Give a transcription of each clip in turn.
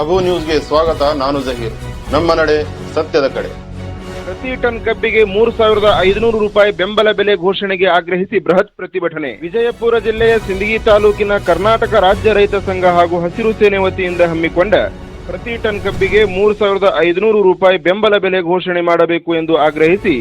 ಅಬು ನ್ಯೂಸ್ಗೆ ಸ್ವಾಗತ, ನಾನು ಜಹೀರ್. ನಮ್ಮ ನಡೆ ಸತ್ಯದ ಕಡೆ. ಪ್ರತಿ ಟನ್ ಕಬ್ಬಿಗೆ ಮೂರು ಸಾವಿರದ ಐದುನೂರು ರೂಪಾಯಿ ಬೆಂಬಲ ಬೆಲೆ ಘೋಷಣೆಗೆ ಆಗ್ರಹಿಸಿ ಬೃಹತ್ ಪ್ರತಿಭಟನೆ. ವಿಜಯಪುರ ಜಿಲ್ಲೆಯ ಸಿಂದಗಿ ತಾಲೂಕಿನ ಕರ್ನಾಟಕ ರಾಜ್ಯ ರೈತ ಸಂಘ ಹಾಗೂ ಹಸಿರು ಸೇನೆ ವತಿಯಿಂದ ಹಮ್ಮಿಕೊಂಡ ಪ್ರತಿ ಟನ್ ಕಬ್ಬಿಗೆ ಮೂರು ಸಾವಿರದ ಐದುನೂರು ರೂಪಾಯಿ ಬೆಂಬಲ ಬೆಲೆ ಘೋಷಣೆ ಮಾಡಬೇಕು ಎಂದು ಆಗ್ರಹಿಸಿ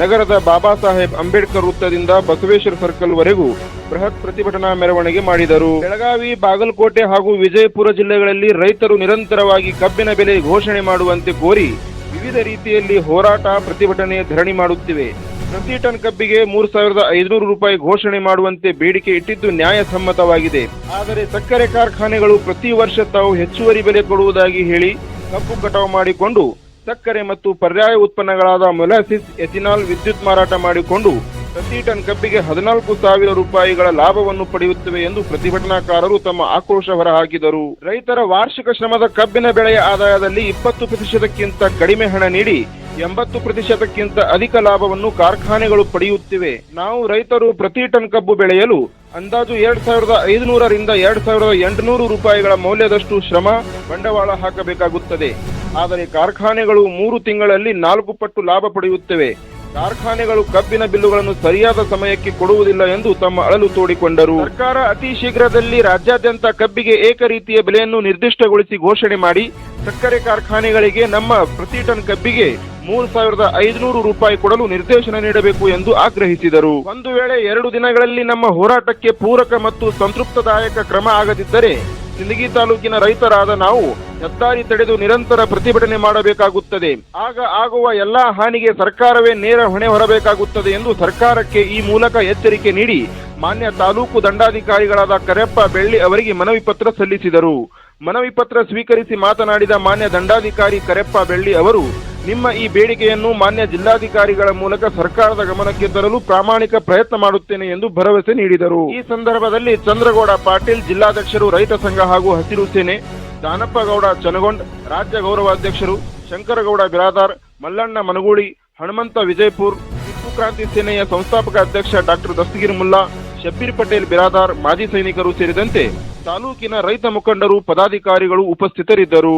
ನಗರದ ಬಾಬಾ ಸಾಹೇಬ್ ಅಂಬೇಡ್ಕರ್ ವೃತ್ತದಿಂದ ಬಸವೇಶ್ವರ ಸರ್ಕಲ್ ವರೆಗೂ ಬೃಹತ್ ಪ್ರತಿಭಟನಾ ಮೆರವಣಿಗೆ ಮಾಡಿದರು. ಬೆಳಗಾವಿ, ಬಾಗಲಕೋಟೆ ಹಾಗೂ ವಿಜಯಪುರ ಜಿಲ್ಲೆಗಳಲ್ಲಿ ರೈತರು ನಿರಂತರವಾಗಿ ಕಬ್ಬಿನ ಬೆಲೆ ಘೋಷಣೆ ಮಾಡುವಂತೆ ಕೋರಿ ವಿವಿಧ ರೀತಿಯಲ್ಲಿ ಹೋರಾಟ, ಪ್ರತಿಭಟನೆ, ಧರಣಿ ಮಾಡುತ್ತಿವೆ. ಪ್ರತಿ ಟನ್ ಕಬ್ಬಿಗೆ ಮೂರು ಸಾವಿರದ ಐದುನೂರು ರೂಪಾಯಿ ಘೋಷಣೆ ಮಾಡುವಂತೆ ಬೇಡಿಕೆ ಇಟ್ಟಿದ್ದು ನ್ಯಾಯಸಮ್ಮತವಾಗಿದೆ. ಆದರೆ ಸಕ್ಕರೆ ಕಾರ್ಖಾನೆಗಳು ಪ್ರತಿ ವರ್ಷ ತಾವು ಹೆಚ್ಚುವರಿ ಬೆಲೆ ಕೊಡುವುದಾಗಿ ಹೇಳಿ ಕಬ್ಬು ಕಟಾವು ಮಾಡಿಕೊಂಡು ಸಕ್ಕರೆ ಮತ್ತು ಪರ್ಯಾಯ ಉತ್ಪನ್ನಗಳಾದ ಮೊಲಾಸಿಸ್, ಎಥಿನಾಲ್, ವಿದ್ಯುತ್ ಮಾರಾಟ ಮಾಡಿಕೊಂಡು ಪ್ರತಿ ಟನ್ ಕಬ್ಬಿಗೆ ಹದಿನಾಲ್ಕು ಸಾವಿರ ರೂಪಾಯಿಗಳ ಲಾಭವನ್ನು ಪಡೆಯುತ್ತವೆ ಎಂದು ಪ್ರತಿಭಟನಾಕಾರರು ತಮ್ಮ ಆಕ್ರೋಶ ಹೊರಹಾಕಿದರು. ರೈತರ ವಾರ್ಷಿಕ ಶ್ರಮದ ಕಬ್ಬಿನ ಬೆಳೆಯ ಆದಾಯದಲ್ಲಿ ಇಪ್ಪತ್ತು ಪ್ರತಿಶತಕ್ಕಿಂತ ಕಡಿಮೆ ಹಣ ನೀಡಿ ಎಂಬತ್ತು ಪ್ರತಿಶತಕ್ಕಿಂತ ಅಧಿಕ ಲಾಭವನ್ನು ಕಾರ್ಖಾನೆಗಳು ಪಡೆಯುತ್ತಿವೆ. ನಾವು ರೈತರು ಪ್ರತಿ ಟನ್ ಕಬ್ಬು ಬೆಳೆಯಲು ಅಂದಾಜು ಎರಡ್ ಸಾವಿರದ ಐದುನೂರರಿಂದ ಎರಡ್ ಸಾವಿರದ ಎಂಟುನೂರು ರೂಪಾಯಿಗಳ ಮೌಲ್ಯದಷ್ಟು ಶ್ರಮ ಬಂಡವಾಳ ಹಾಕಬೇಕಾಗುತ್ತದೆ. ಆದರೆ ಕಾರ್ಖಾನೆಗಳು ಮೂರು ತಿಂಗಳಲ್ಲಿ ನಾಲ್ಕು ಪಟ್ಟು ಲಾಭ ಪಡೆಯುತ್ತವೆ. ಕಾರ್ಖಾನೆಗಳು ಕಬ್ಬಿನ ಬಿಲ್ಲುಗಳನ್ನು ಸರಿಯಾದ ಸಮಯಕ್ಕೆ ಕೊಡುವುದಿಲ್ಲ ಎಂದು ತಮ್ಮ ಅಳಲು ತೋಡಿಕೊಂಡರು. ಸರ್ಕಾರ ಅತಿ ಶೀಘ್ರದಲ್ಲಿ ರಾಜ್ಯಾದ್ಯಂತ ಕಬ್ಬಿಗೆ ಏಕ ರೀತಿಯ ಬೆಲೆಯನ್ನು ನಿರ್ದಿಷ್ಟಗೊಳಿಸಿ ಘೋಷಣೆ ಮಾಡಿ, ಸಕ್ಕರೆ ಕಾರ್ಖಾನೆಗಳಿಗೆ ನಮ್ಮ ಪ್ರತಿ ಟನ್ ಕಬ್ಬಿಗೆ ಮೂರು ಸಾವಿರದ ಐದುನೂರು ರೂಪಾಯಿ ಕೊಡಲು ನಿರ್ದೇಶನ ನೀಡಬೇಕು ಎಂದು ಆಗ್ರಹಿಸಿದರು. ಒಂದು ವೇಳೆ ಎರಡು ದಿನಗಳಲ್ಲಿ ನಮ್ಮ ಹೋರಾಟಕ್ಕೆ ಪೂರಕ ಮತ್ತು ಸಂತೃಪ್ತದಾಯಕ ಕ್ರಮ ಆಗದಿದ್ದರೆ ಸಿಂದಗಿ ತಾಲೂಕಿನ ರೈತರಾದ ನಾವು ಹೆದ್ದಾರಿ ತಡೆದು ನಿರಂತರ ಪ್ರತಿಭಟನೆ ಮಾಡಬೇಕಾಗುತ್ತದೆ. ಆಗ ಆಗುವ ಎಲ್ಲಾ ಹಾನಿಗೆ ಸರ್ಕಾರವೇ ನೇರ ಹೊಣೆ ಹೊರಬೇಕಾಗುತ್ತದೆ ಎಂದು ಸರ್ಕಾರಕ್ಕೆ ಈ ಮೂಲಕ ಎಚ್ಚರಿಕೆ ನೀಡಿ ಮಾನ್ಯ ತಾಲೂಕು ದಂಡಾಧಿಕಾರಿಗಳಾದ ಕರೆಪ್ಪ ಬೆಳ್ಳಿ ಅವರಿಗೆ ಮನವಿ ಪತ್ರ ಸಲ್ಲಿಸಿದರು. ಮನವಿ ಪತ್ರ ಸ್ವೀಕರಿಸಿ ಮಾತನಾಡಿದ ಮಾನ್ಯ ದಂಡಾಧಿಕಾರಿ ಕರೆಪ್ಪ ಬೆಳ್ಳಿ ಅವರು ನಿಮ್ಮ ಈ ಬೇಡಿಕೆಯನ್ನು ಮಾನ್ಯ ಜಿಲ್ಲಾಧಿಕಾರಿಗಳ ಮೂಲಕ ಸರ್ಕಾರದ ಗಮನಕ್ಕೆ ತರಲು ಪ್ರಾಮಾಣಿಕ ಪ್ರಯತ್ನ ಮಾಡುತ್ತೇನೆ ಎಂದು ಭರವಸೆ ನೀಡಿದರು. ಈ ಸಂದರ್ಭದಲ್ಲಿ ಚಂದ್ರಗೌಡ ಪಾಟೀಲ್, ಜಿಲ್ಲಾಧ್ಯಕ್ಷರು, ರೈತ ಸಂಘ ಹಾಗೂ ಹಸಿರು ಸೇನೆ ದಾನಪ್ಪಗೌಡ ಚನಗೊಂಡ್ ರಾಜ್ಯ ಗೌರವಾಧ್ಯಕ್ಷರು ಶಂಕರಗೌಡ ಬಿರಾದಾರ್, ಮಲ್ಲಣ್ಣ ಮನಗೂಳಿ, ಹನುಮಂತ ವಿಜಯಪುರ್, ಟಿಪ್ಪು ಕ್ರಾಂತಿ ಸೇನೆಯ ಸಂಸ್ಥಾಪಕ ಅಧ್ಯಕ್ಷ ಡಾಕ್ಟರ್ ದಸ್ತಗಿರ್ ಮುಲ್ಲಾ, ಶಬ್ಬೀರ್ ಪಟೇಲ್ ಬಿರಾದಾರ್, ಮಾಜಿ ಸೈನಿಕರು ಸೇರಿದಂತೆ ತಾಲೂಕಿನ ರೈತ ಮುಖಂಡರು, ಪದಾಧಿಕಾರಿಗಳು ಉಪಸ್ಥಿತರಿದ್ದರು.